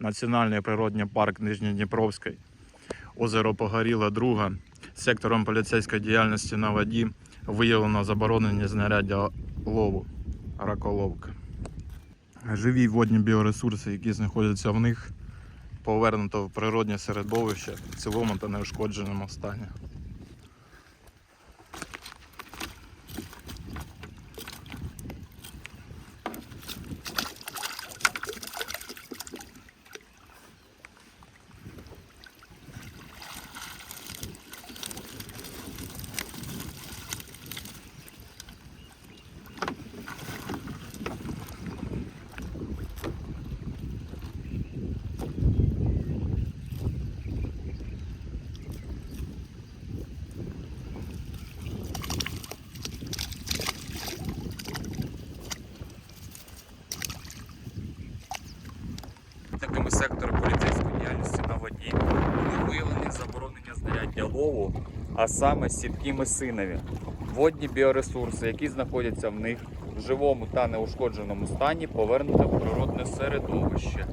Національний природний парк Нижньодніпровський, озеро Погоріла, друга. Сектором поліцейської діяльності на воді виявлено заборонені знаряддя лову, раколовка. Живі водні біоресурси, які знаходяться в них, повернуто в природнє середовище в цілому та неушкодженому стані. Такими сектору поліцейської діяльності на воді були виявлені заборонення знаряддя лову, а саме сітки месинові, водні біоресурси, які знаходяться в них в живому та неушкодженому стані, повернуті в природне середовище.